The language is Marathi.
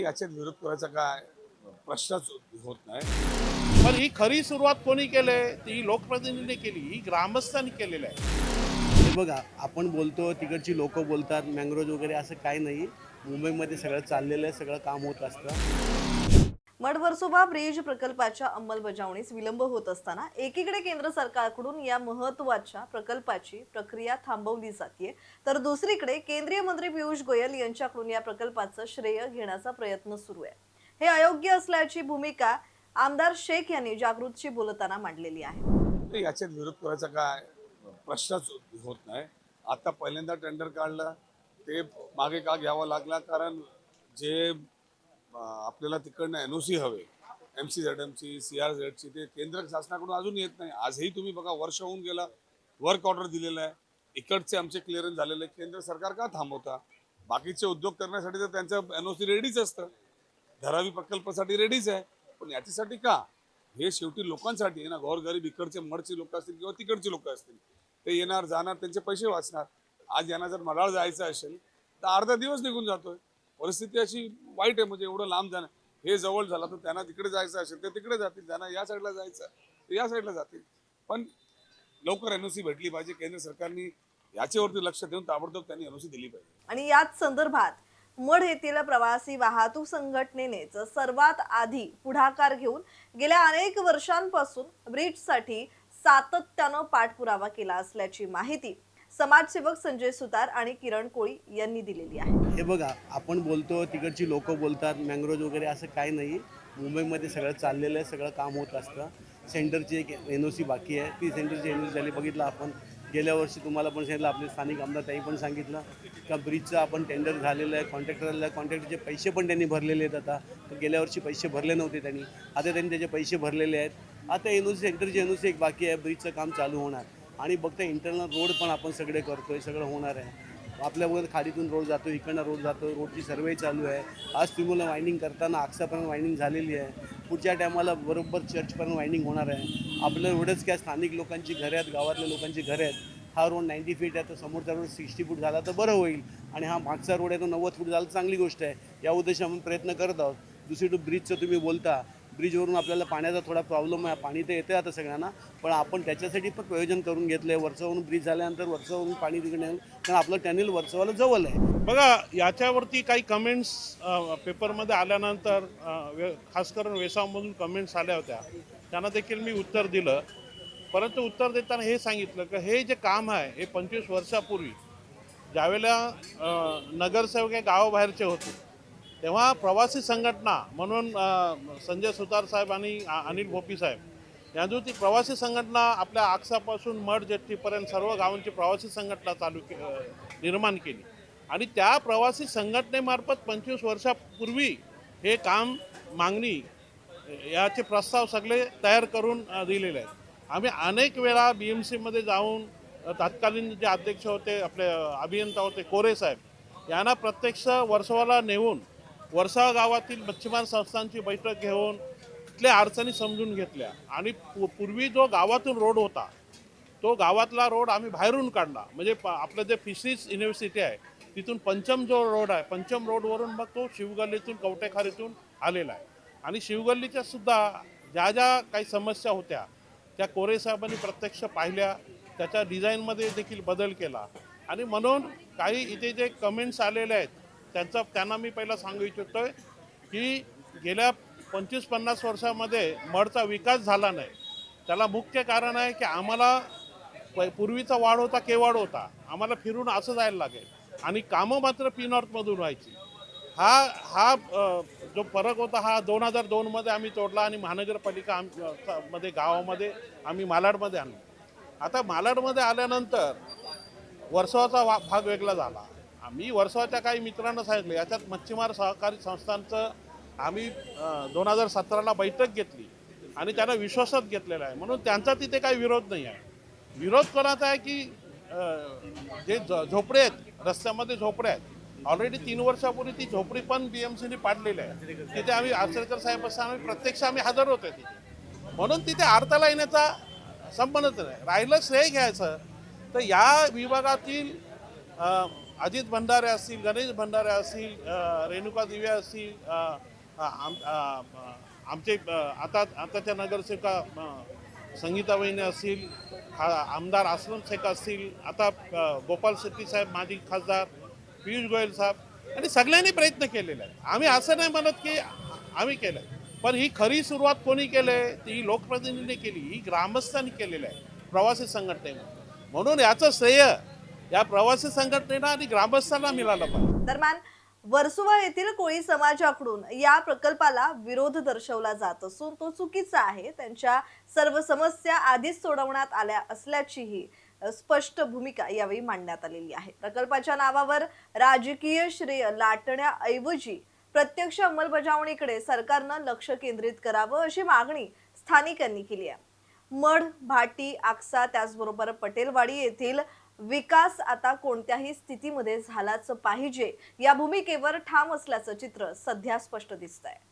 याच्यात विरोध करायचा काय प्रश्नच होत नाही. पण ही खरी सुरुवात कोणी केली? ती लोकप्रतिनिधींनी केली. ही ग्रामस्थांनी केलेली आहे. हे बघा आपण बोलतो तिकडची लोक बोलतात मँग्रोज वगैरे असं काही नाही. मुंबईमध्ये सगळं चाललेलं आहे सगळं काम होत असतं. मडवर्सोबा ब्रिज प्रकल्पाच्या अंमलबजावणीस विलंब होत असताना एकीकडे केंद्र सरकारकडून या महत्त्वाच्या प्रकल्पाची प्रक्रिया थांबवली जाते तर दुसरीकडे केंद्रीय मंत्री पियुष गोयल यांच्याकडून या प्रकल्पाचं श्रेय घेण्याचा प्रयत्न सुरू आहे. हे अयोग्य असल्याची भूमिका आमदार शेख यांनी जागृतशी बोलताना मांडलेली आहे. याच्यात विरोध करायचा काय? प्रश्नच होत नाही. आता पहिल्यांदा टेंडर काढलं ते मागे का घ्यावं लागला? कारण जे आपल्याला तिकडनं एन ओ सी हवे. एम सी झेड एमची सी आर झेडची ते केंद्र शासनाकडून अजून येत नाही. आजही तुम्ही बघा वर्ष होऊन गेला वर्क ऑर्डर दिलेलं आहे. इकडचे आमचे क्लिअरन्स झालेले केंद्र सरकार का थांबवता? बाकीचे उद्योग करण्यासाठी तर त्यांचं एन ओ सी रेडीच असतं. धारावी प्रकल्पासाठी रेडीच आहे. पण याच्यासाठी का? हे शेवटी लोकांसाठी आहे ना. गोरगरीब इकडचे मडचे लोक असतील किंवा तिकडचे लोक असतील ते येणार जाणार त्यांचे पैसे वाचणार. आज यांना जर मडाळ जायचं असेल तर अर्धा दिवस निघून जातोय. परिस्थिती अशी वाईट आहे म्हणजे एवढं लांब जाणं. हे जवळ झालं तर त्यांना तिकडे जायचं असेल ते तिकडे जातील त्यांना या साईडला जायचं तर या साईडला जातील. पण लवकर एनओसी भेटली पाहिजे केंद्र सरकारने याच्यावरती लक्ष देऊन ताबडतोब त्यांनी एनओसी दिली पाहिजे. आणि याच संदर्भात मढ येथील प्रवासी वाहतूक संघटनेनेच सर्वात आधी पुढाकार घेऊन गेल्या अनेक वर्षांपासून ब्रिजसाठी सातत्यानं पाठपुरावा केला असल्याची माहिती समाजसेवक संजय सुतार आणि किरण कोळी यांनी दिलेली आहे. हे बघा आपण बोलतो तिकडची लोक बोलतात मँग्रोज वगैरे असं काही नाही. मुंबईमध्ये सगळं चाललेलं आहे सगळं काम होत असतं. सेंटरची एक एन ओ सी बाकी आहे. ती सेंटरची एन ओ सी झाली बघितलं आपण. गेल्या वर्षी तुम्हाला पण सांगितलं आपले स्थानिक आमदार ताई पण सांगितलं. का ब्रिजचं आपण टेंडर झालेलं आहे कॉन्ट्रॅक्टर झालेलं आहे. कॉन्ट्रॅक्टरचे पैसे पण त्यांनी भरलेले आहेत आता. तर गेल्या वर्षी पैसे भरले नव्हते त्यांनी. आता त्यांनी त्याचे पैसे भरलेले आहेत. आता एन ओ सी सेंटरची एन ओ सी एक बाकी आहे ब्रिजचं काम चालू होणार. आणि बघता इंटरनल रोड पण आपण सगळे करतोय सगळं होणार आहे. आपल्या खाडीतून रोड जातो इकडनं रोड जातो रोडची सर्वे चालू आहे. आज तुम्हाला वायंडिंग करताना आक्सापर्यंत वायंडिंग झालेली आहे. पुढच्या टायमाला बरोबर चर्चपर्यंत वायंडिंग होणार आहे. आपलं एवढंच काय स्थानिक लोकांची घरं आहेत गावातल्या लोकांची घरं आहेत. हा रोड नाईंटी फीट आहे तर समोरचा रोड सिक्स्टी फूट झाला तर बरं होईल. आणि हा मागचा रोड आहे तो नव्वद फूट झाला तर चांगली गोष्ट आहे. या उद्देशाने आपण प्रयत्न करत आहोत. दुसरी टू ब्रिजचं तुम्ही बोलता. ब्रिजवरून आपल्याला पाण्याचा थोडा प्रॉब्लेम आहे पाणी तर येते आता सगळ्यांना पण आपण त्याच्यासाठी पण प्रयोजन करून घेतलं आहे वरचावरून ब्रिज झाल्यानंतर वरचावरून पाणी तिकडे कारण आपलं टॅनेल वरचवाला जवळ आहे. बघा याच्यावरती काही कमेंट्स पेपरमध्ये आल्यानंतर वे- खास करून वेसावमधून कमेंट्स आल्या होत्या. त्यांना देखील मी उत्तर दिलं. परंतु उत्तर देताना हे सांगितलं की हे जे काम आहे हे पंचवीस वर्षापूर्वी ज्यावेळेला नगरसेवक हे गावाबाहेरचे होते तेव्हा प्रवासी संघटना म्हणून संजय सुतार साहेब आणि अनिल भोपी साहेब यांची ती प्रवासी संघटना आपल्या आक्सापासून मठ जेट्टीपर्यंत सर्व गावांची प्रवासी संघटना चालू के निर्माण केली. आणि त्या प्रवासी संघटनेमार्फत पंचवीस वर्षापूर्वी हे काम मागणी याचे प्रस्ताव सगळे तयार करून दिलेले आहेत. आम्ही अनेक वेळा बी एम सीमध्ये जाऊन तत्कालीन जे अध्यक्ष होते आपले अभियंता होते कोरे साहेब यांना प्रत्यक्ष वर्सोवाला नेऊन वर्सा गावातील मच्छीमार संस्थांची बैठक घेऊन तिथल्या अडचणी समजून घेतल्या. आणि पूर्वी जो गावातून रोड होता तो गावातला रोड आम्ही बाहेरून काढला. म्हणजे आपलं जे फिशरीज युनिव्हर्सिटी आहे तिथून पंचम जो रोड आहे पंचम रोडवरून मग तो शिवगल्लीतून कवटेखारीतून आलेला आहे. आणि शिवगल्लीच्या सुद्धा ज्या ज्या काही समस्या होत्या त्या कोरे साहेबांनी प्रत्यक्ष पाहिल्या त्याच्या डिझाईनमध्ये देखील बदल केला. आणि म्हणून काही इथे जे कमेंट्स आलेले आहेत त्यांचा त्यांना मी पहिला सांगू इच्छितोय की गेल्या पंचवीस पन्नास वर्षामध्ये मडचा विकास झाला नाही. त्याला मुख्य कारण आहे की आम्हाला प- पूर्वीचा वाढ होता केवाड होता. आम्हाला फिरून असं जायला लागेल. आणि कामं मात्र पी नॉर्थमधून व्हायची. हा हा जो फरक होता हा दोन हजार दोनमध्ये आम्ही तोडला आणि महानगरपालिका आममध्ये गावामध्ये आम्ही मालाडमध्ये आणलो. आता मालाडमध्ये आल्यानंतर वर्सोवाचा भाग वेगळा झाला. मी वर्षाच्या काही मित्रांना सांगितलं याच्यात मच्छीमार सहकारी संस्थांचं आम्ही दोन हजार सतराला बैठक घेतली आणि त्यांना विश्वासात घेतलेला आहे. म्हणून त्यांचा तिथे काही विरोध नाही आहे. विरोध कोणाचा आहे की जे झ- झोपडे आहेत रस्त्यामध्ये झोपडे आहेत ऑलरेडी तीन वर्षापूर्वी ती झोपडी पण बी एम सीने पाडलेली आहे. तिथे आम्ही आचरेकर साहेब असताना आम्ही प्रत्यक्ष आम्ही हजर होतो तिथे. म्हणून तिथे आरताला येण्याचा संबंधच नाही. राहिलं श्रेय घ्यायचं. तर या विभागातील अजित भंडारे असतील गणेश भंडारे असतील रेणुका दिवे असतील आम आमचे आता आताच्या नगरसेविका संगीता वहिनी असतील खा आमदार आसलम शेख असतील आता गोपाल शेट्टी साहेब माजी खासदार पियुष गोयल साहेब आणि सगळ्यांनी प्रयत्न केलेले आहे आम्ही असं नाही म्हणत की आम्ही केलं पण ही खरी सुरुवात कोणी केली ती लोकप्रतिनिधींनी केली ही ग्रामस्थांनी केलेली आहे प्रवासी संघटनेने. म्हणून याचं श्रेय या प्रवासी संघटनेला आणि ग्रामस्थांना मिळाला पाहिजे. दरम्यान वर्सुवा येथील कोळी समाजाकडून या प्रकल्पाला विरोध दर्शवला जात असून तो चुकीचा आहे. त्यांच्या सर्व समस्या आधीच सोडवण्यात आल्या असल्याचीही स्पष्ट भूमिका यावेळी मांडण्यात आलेली आहे. प्रकल्पाच्या नावावर राजकीय श्रेय लाटण्याऐवजी प्रत्यक्ष अंमलबजावणीकडे सरकारनं लक्ष केंद्रित करावं अशी मागणी स्थानिकांनी केली आहे. मढ भाटी आक्सा त्याचबरोबर पटेलवाडी येथील विकास आता कोणत्याही स्थितीमध्ये झालाच पाहिजे. या भूमिकेवर ठाम असल्याचं चित्र सध्या स्पष्ट दिसत आहे